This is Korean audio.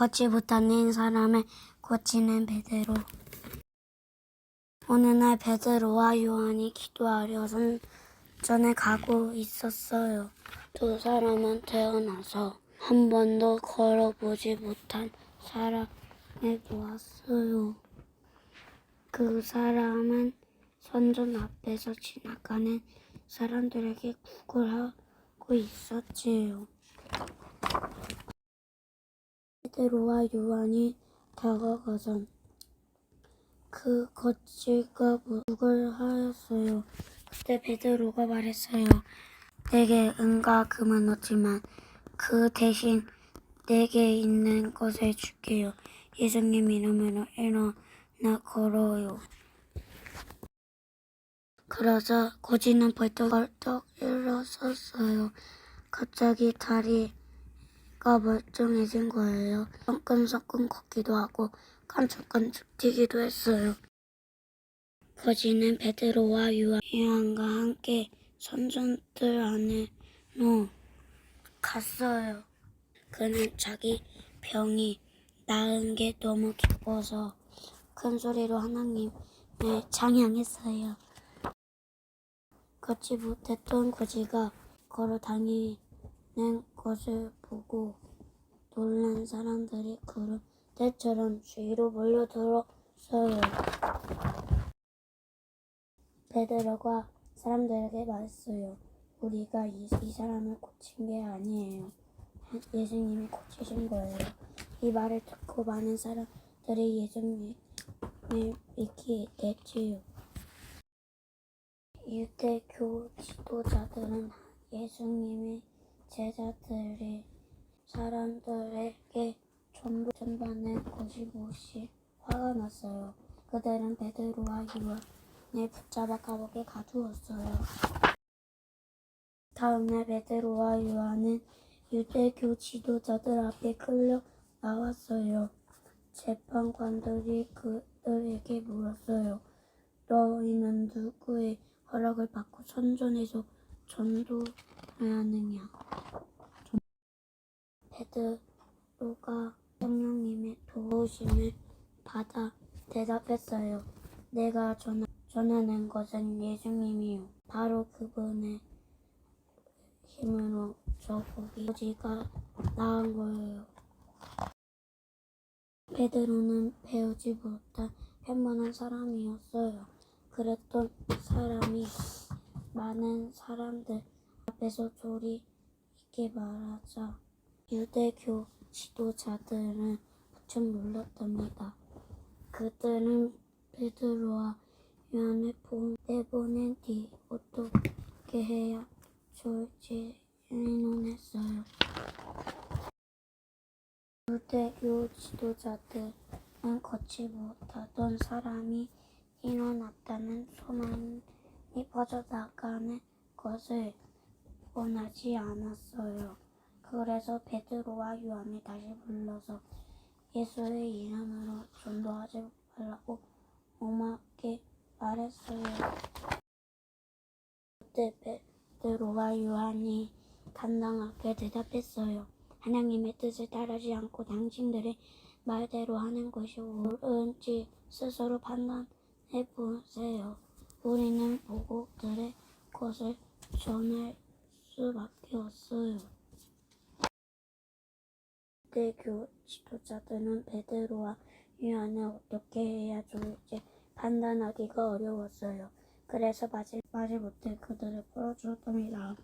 걷지 못하는 사람을 고치는 베드로. 어느 날 베드로와 요한이 기도하려 선전에 가고 있었어요. 두 사람은 태어나서 한 번도 걸어보지 못한 사람을 보았어요. 그 사람은 선전 앞에서 지나가는 사람들에게 구걸하고 있었지요. 베드로와 요한이 다가가서 그 거칠과 구걸하였어요. 그때 베드로가 말했어요. 내게 은과 금은 없지만 그 대신 내게 있는 것을 줄게요. 예수님 이름으로 일어나 걸어요. 그러자 고지는 벌떡벌떡 일어섰어요. 갑자기 다리 가 멀쩡해진 거예요. 성끈성끈 걷기도 하고 깜짝깜짝 뛰기도 했어요. 거지는 베드로와 요한과 함께 선전들 안으로 갔어요. 그는 자기 병이 나은 게 너무 기뻐서 큰 소리로 하나님을 찬양했어요. 걷지 못했던 거지가 걸어 다니는 것을 보고 놀란 사람들이 구름 때처럼 주위로 몰려들었어요. 베드로가 사람들에게 말했어요. 우리가 이, 이 사람을 고친 게 아니에요. 예수님이 고치신 거예요. 이 말을 듣고 많은 사람들이 예수님을 믿게 됐지요. 유대교 지도자들은 예수님의 제자들이 사람들에게 전부 전반을 거시고시 화가 났어요. 그들은 베드로와 요한을 붙잡아 감옥에 가두었어요. 다음날 베드로와 요한은 유대교 지도자들 앞에 끌려 나왔어요. 재판관들이 그들에게 물었어요. 너희는 누구의 허락을 받고 선전해서 전도 하느냐? 베드로가 성령님의 도우심을 받아 대답했어요. 내가 전하, 전하는 것은 예수님이요. 바로 그분의 힘으로 저 고기가 나은 거예요. 베드로는 배우지 못한 평범한 사람이었어요. 그랬던 사람이 많은 사람들 앞에서 조리 있게 말하자 유대교 지도자들은 무척 놀랐답니다. 그들은 베드로와 요한을 보- 내보낸 뒤 어떻게 해야 좋을지 의논했어요. 유대교 지도자들은 걷지 못하던 사람이 일어났다는 소문이 퍼져나가는 것을 원하지 않았어요. 그래서 베드로와 요한을 다시 불러서 예수의 이름으로 전도하지 말라고 엄하게 말했어요. 그때 베드로와 요한이 당당하게 대답했어요. 하나님의 뜻을 따르지 않고 당신들의 말대로 하는 것이 옳은지 스스로 판단해 보세요. 우리는 보고 들의 것을 전할 수밖에 없어요. 유대교 지도자들은 베드로와 요한을 어떻게 해야 좋을지 판단하기가 어려웠어요. 그래서 마지, 마지못해 그들을 풀어주었답니다.